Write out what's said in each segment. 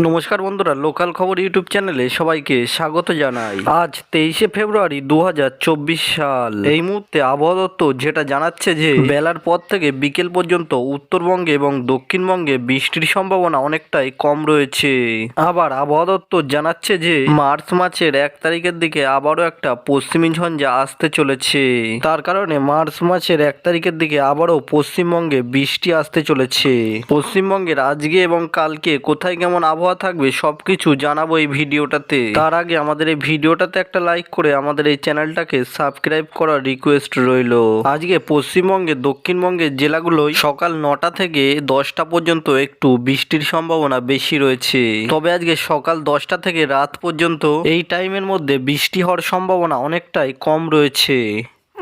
নমস্কার বন্ধুরা, লোকাল খবর ইউটিউব চ্যানেলে সবাইকে স্বাগত জানাই। আজ তেইশে ফেব্রুয়ারি দু হাজার চব্বিশ সাল। এই মুহূর্তে আবহাওয়া দপ্তর যেটা জানাচ্ছে যে, বেলার পর থেকে বিকেল পর্যন্ত উত্তরবঙ্গে এবং দক্ষিণবঙ্গে বৃষ্টির সম্ভাবনা অনেকটাই কম রয়েছে। আবার আবহাওয়া দপ্তর জানাচ্ছে যে, মার্চ মাসের এক তারিখের দিকে আবারও একটা পশ্চিমী ঝঞ্ঝা আসতে চলেছে। তার কারণে মার্চ মাসের এক তারিখের দিকে আবারও পশ্চিমবঙ্গে বৃষ্টি আসতে চলেছে। পশ্চিমবঙ্গের আজকে এবং কালকে কোথায় কেমন আবহাওয়া থাকবে, সবকিছু জানাব এই ভিডিওটাতে। তার আগে আমাদের এই ভিডিওটাতে একটা লাইক করে আমাদের এই চ্যানেলটাকে সাবস্ক্রাইব করার রিকোয়েস্ট রইল। আজকে পশ্চিমবঙ্গে দক্ষিণবঙ্গের জেলাগুলোয় সকাল নটা থেকে দশটা পর্যন্ত একটু বৃষ্টির সম্ভাবনা বেশি রয়েছে। তবে আজকে সকাল দশটা থেকে রাত পর্যন্ত এই টাইমের মধ্যে বৃষ্টি হওয়ার সম্ভাবনা অনেকটাই কম রয়েছে।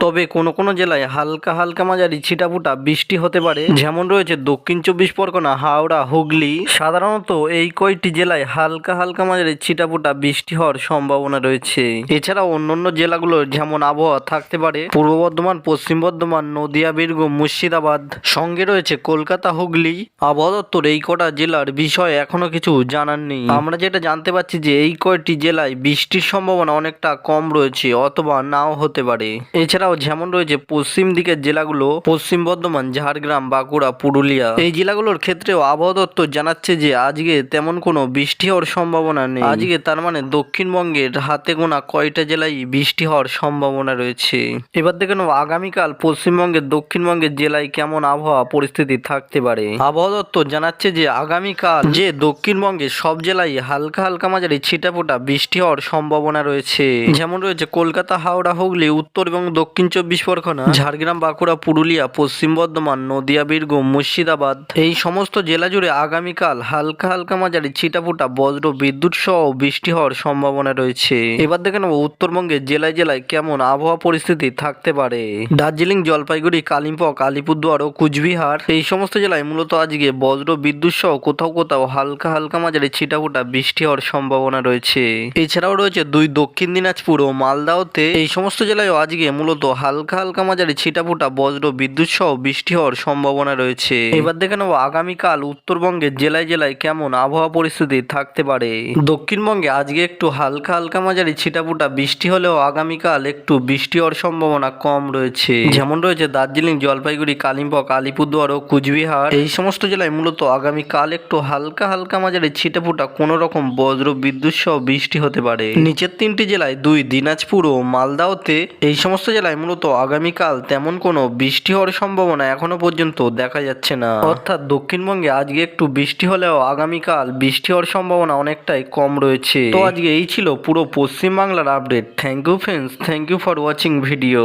তবে কোনো কোনো জেলায় হালকা হালকা মাঝারি ছিটাফুটা বৃষ্টি হতে পারে। যেমন রয়েছে দক্ষিণ চব্বিশ পরগনা, হাওড়া, হুগলি। সাধারণত এই কয়টি জেলায় হালকা হালকা মাঝারি ছিটাফুটা বৃষ্টি হওয়ার সম্ভাবনা রয়েছে। এছাড়াও অন্যান্য জেলাগুলোর যেমন আবহাওয়া থাকতে পারে, পূর্ব বর্ধমান, পশ্চিম বর্ধমান, নদিয়া, বীরভূম, মুর্শিদাবাদ। সঙ্গে রয়েছে কলকাতা, হুগলি। আবহাওয়া দপ্তর এই কটা জেলার বিষয়ে এখনও কিছু জানার নেই। আমরা যেটা জানতে পারছি যে এই কয়টি জেলায় বৃষ্টির সম্ভাবনা অনেকটা কম রয়েছে অথবা নাও হতে পারে। এছাড়াও যেমন রয়েছে পশ্চিম দিকের জেলাগুলো, পশ্চিম বর্ধমান, ঝাড়গ্রাম, বাঁকুড়া, পুরুলিয়া। এই জেলাগুলোর ক্ষেত্রেও আবহাওয়া দপ্তর জানাচ্ছে যে আজকে তেমন কোনো বৃষ্টি হওয়ার সম্ভাবনা নেই। আজকে তার মানে দক্ষিণবঙ্গের হাতে গোনা কয়টা জেলায় বৃষ্টি হওয়ার সম্ভাবনা রয়েছে? এবার দেখে নেব আগামীকাল পশ্চিমবঙ্গের দক্ষিণবঙ্গের জেলায় কেমন আবহাওয়া পরিস্থিতি থাকতে পারে। আবহাওয়া দপ্তর জানাচ্ছে যে আগামীকাল যে দক্ষিণবঙ্গের সব জেলায় হালকা হালকা মাঝারি ছিটাফোটা বৃষ্টি হওয়ার সম্ভাবনা রয়েছে। যেমন রয়েছে কলকাতা, হাওড়া, হুগলি, উত্তর এবং দক্ষিণ চব্বিশ পরগনা ঝাড়গ্রাম বাঁকুড়া পুরুলিয়া পশ্চিম বর্ধমান নদিয়া বীরভূম মুর্শিদাবাদ এই সমস্ত জেলা জুড়ে আগামীকাল হালকা হালকা মাঝারি ছিটাফোটা বজ্র বিদ্যুৎ সহ বৃষ্টি হওয়ার সম্ভাবনা রয়েছে। এবার দেখে নেব উত্তরবঙ্গের জেলায় জেলায় কেমন আবহাওয়া পরিস্থিতি থাকতে পারে। দার্জিলিং জলপাইগুড়ি কালিম্পং আলিপুরদুয়ার ও কুচবিহার এই সমস্ত জেলায় মূলত আজকে বজ্র বিদ্যুৎ সহ কোথাও কোথাও হালকা হালকা মাঝারি ছিটাফোটা বৃষ্টি হওয়ার সম্ভাবনা রয়েছে। এছাড়াও রয়েছে দুই দক্ষিণ দিনাজপুর ও মালদাওতে এই সমস্ত জেলায়ও আজকে মূলত হালকা হালকা মাঝারি ছিটাফোটা, বজ্র, বিদ্যুৎ সহ বৃষ্টি হওয়ার সম্ভাবনা রয়েছে। এবার দেখে নেব আগামীকাল উত্তরবঙ্গের জেলায় জেলায় কেমন আবহাওয়া পরিস্থিতি থাকতে পারে। দক্ষিণবঙ্গে আজকে একটু হালকা হালকা মাঝারি ছিটাফোটা, বৃষ্টি হলেও আগামীকাল একটু বৃষ্টি হওয়ার সম্ভাবনা কম রয়েছে। যেমন রয়েছে দার্জিলিং, জলপাইগুড়ি, কালিম্পং, আলিপুরদুয়ার ও কুচবিহার। এই সমস্ত জেলায় মূলত আগামীকাল একটু হালকা হালকা মাঝারি ছিটেফোঁটা, কোনো রকম বজ্র, বিদ্যুৎ সহ বৃষ্টি হতে পারে। নিচের তিনটি জেলায় দুই, দিনাজপুর ও মালদাওতে এই সমস্ত জেলায় মূলত আগামীকাল তেমন কোনো বৃষ্টি হওয়ার সম্ভাবনা এখনও পর্যন্ত দেখা যাচ্ছে না। অর্থাৎ দক্ষিণবঙ্গে আজকে একটু বৃষ্টি হলেও আগামীকাল বৃষ্টি হওয়ার সম্ভাবনা অনেকটাই কম রয়েছে। তো আজকে এই ছিল পুরো পশ্চিমবাংলার update thank you friends thank you for watching video